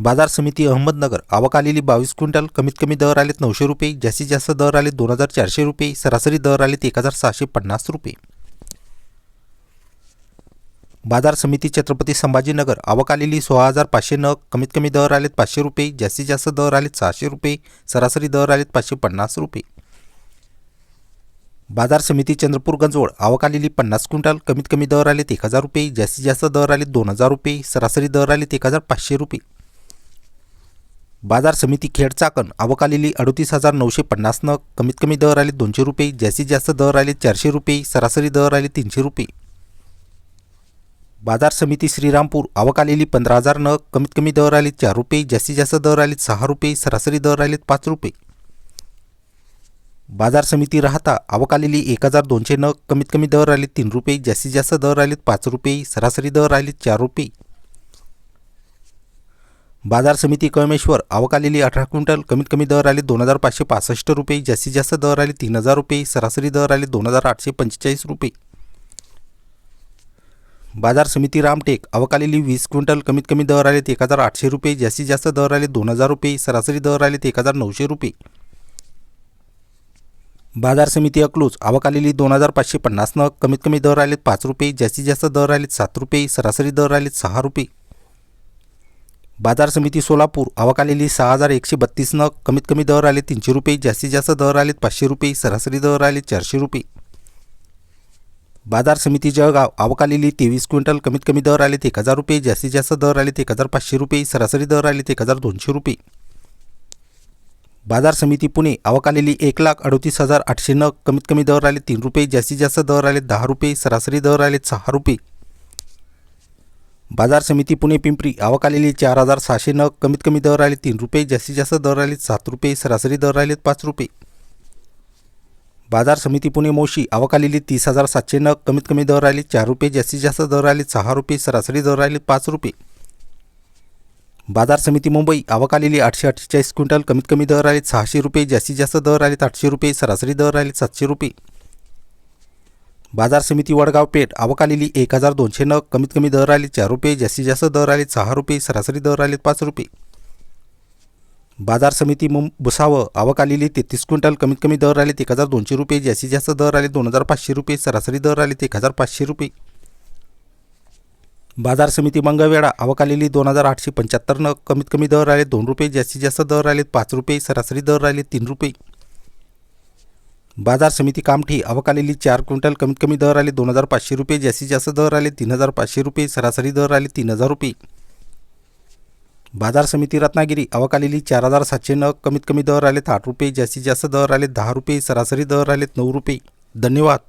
बाजार समिती अहमदनगर आवक आलेली बावीस क्विंटल कमीत कमी दर आलेत नऊशे रुपये जास्तीत जास्त दर आले दोन हजार चारशे रुपये सरासरी दर आलेत एक हजार सहाशे पन्नास रुपये. बाजार समिती छत्रपती संभाजीनगर आवक आलेली सोळा हजार पाचशे नग कमीत कमी दर आलेत पाचशे रुपये जास्तीत जास्त दर आलेत सहाशे रुपये सरासरी दर आलेत पाचशे पन्नास रुपये. बाजार समिती चंद्रपूर गंजवळ आवक आलेली पन्नास क्विंटल कमीत कमी दर आलेत एक हजार रुपये जास्तीत जास्त दर आलेत दोन हजार रुपये सरासरी दर आलेत एक हजार पाचशे रुपये. बाजार समिती खेड चाकण अवकालेली अडतीस हजार नऊशे पन्नास नग. कमीत कमी दर आले दोनशे रुपये जास्तीत जास्त दर आले चारशे रुपये सरासरी दर आले तीनशे रुपये. बाजार समिती श्रीरामपूर अवकालेली पंधरा हजार नग. कमीत कमी दर आले चार रुपये जास्तीत जास्त दर आले सहा रुपये सरासरी दर आले पाच रुपये. बाजार समिती राहता अवकालेली एक हजार दोनशे नग. कमीत कमी दर आले तीन रुपये जास्तीत जास्त दर आले पाच रुपये सरासरी दर आले चार रुपये. बाजार समिती कळमेश्वर अवकालेली अठरा क्विंटल कमीत कमी दर आले दोन हजार पाचशे पासष्ट रुपये जास्तीत जास्त दर आले तीन हजार रुपये सरासरी दर आले दोन हजार आठशे पंचेचाळीस रुपये. बाजार समिती रामटेक अवकालेली वीस क्विंटल कमीत कमी दर आले एक हजार आठशे रुपये जास्तीत जास्त दर आले दोन हजार रुपये सरासरी दर आले एक हजार नऊशे रुपये. बाजार समिती अकलूज आवकालेली दोन हजार पाचशे पन्नास नग कमीत कमी दर आलेत पाच रुपये जास्तीत जास्त दर आलेत सात रुपये सरासरी दर आलेत सहा रुपये. बाजार समिती सोलापूर आवक सहा हजार एकशे बत्तीस नग कमीत कमी दर आले तीनशे रुपये जास्तीत जास्त दर आलेत पाचशे रुपये सरासरी दर आले चारशे रुपये. बाजार समिती जळगाव आवकालेली तेवीस क्विंटल कमीत कमी दर आलेत एक हजार रुपये जास्तीत जास्त दर आलेत एक हजार पाचशे रुपये सरासरी दर आलेत एक हजार दोनशे रुपये. बाजार समिती पुणे आवकालेली एक लाख अडतीस हजार आठशे नग कमीत कमी दर आले तीन रुपये जास्तीत जास्त दर आलेत दहा रुपये सरासरी दर आलेत सहा रुपये. बाजार समिती पुणे पिंपरी आवक आलेली चार हजार सहाशे नग कमीत कमी दर आले तीन रुपये जास्तीत जास्त दर आलेत सात रुपये सरासरी दर आलेत पाच रुपये. बाजार समिती पुणे मोशी आवक आलेली तीस हजार सातशे नग कमीत कमी दर आले चार रुपये जास्तीत जास्त दर आले सहा रुपये सरासरी दर आले पाच रुपये. बाजार समिती मुंबई आवक आलेली आठशे अठ्ठेचाळीस क्विंटल कमीत कमी दर आले सहाशे रुपये जास्तीत जास्त दर आले आठशे रुपये सरासरी दर आले सातशे रुपये. बाजार समिती वडगाव पेठ अवकालेली एक हजार दोनशे नग कमीत कमी दर आले चार रुपये जास्तीत जास्त दर आले सहा रुपये सरासरी दर आले पाच रुपये. बाजार समिती मुं भुसावं आवक आलेली तेहतीस क्विंटल कमीत कमी दर आले एक हजार दोनशे रुपये जास्तीत जास्त दर आले दोन हजार पाचशे रुपये सरासरी दर आले एक हजार पाचशे रुपये. बाजार समिती मंगळवेढा आवक आलेली दोन हजार आठशे पंच्याहत्तर नग कमीत कमी दर आले दोन रुपये जास्तीत जास्त दर आले पाच रुपये सरासरी दर आले तीन रुपये. बाजार समिती कामठी अवकालेली चार क्विंटल कमीत कमी दर आले दोन हजार पाचशे रुपये जास्तीत जास्त दर आले तीन हजार पाचशे रुपये सरासरी दर आले तीन हजार रुपये. बाजार समिती रत्नागिरी अवकालेली चार हजार सातशे नग कमीत कमी दर आलेत आठ रुपये जास्तीत जास्त दर आले दहा रुपये सरासरी दर आलेत नऊ रुपये. धन्यवाद.